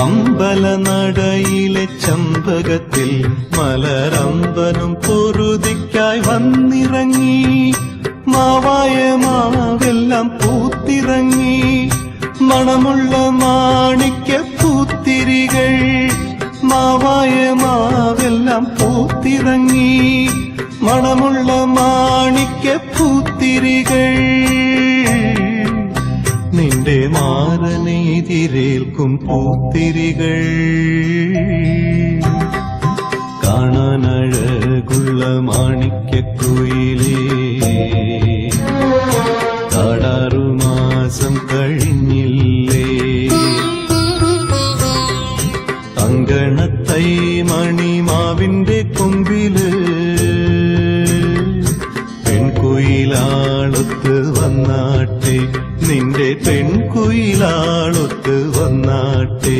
അമ്പലനടയിലെ ചമ്പകത്തിൽ മലരമ്പനും പൊറുതിക്കായി വന്നിറങ്ങി. മാവായ മാവെല്ലാം പൂത്തിറങ്ങി. മണമുള്ള മാണിക്ക പൂത്തിരികൾ മാവായ മാവെല്ലാം പൂത്തിറങ്ങി. മണമുള്ള മാണിക്ക പൂത്തിരികൾ നിന്റെ മാറനെതിരേൽക്കും പൂത്തിരികൾ. കാണാനഴകുള്ള മാണിക്യക്കുയിലേ കടാറുമാസം കഴിഞ്ഞില്ലേ. അങ്കണത്തൈ മണിമാവിന്റെ കൊമ്പിൽ പെൺകുയിലാളൊത്ത് വന്നാട്ടെ. നിന്റെ പെൺകുയിലാളൊത്ത് വന്നാട്ടെ.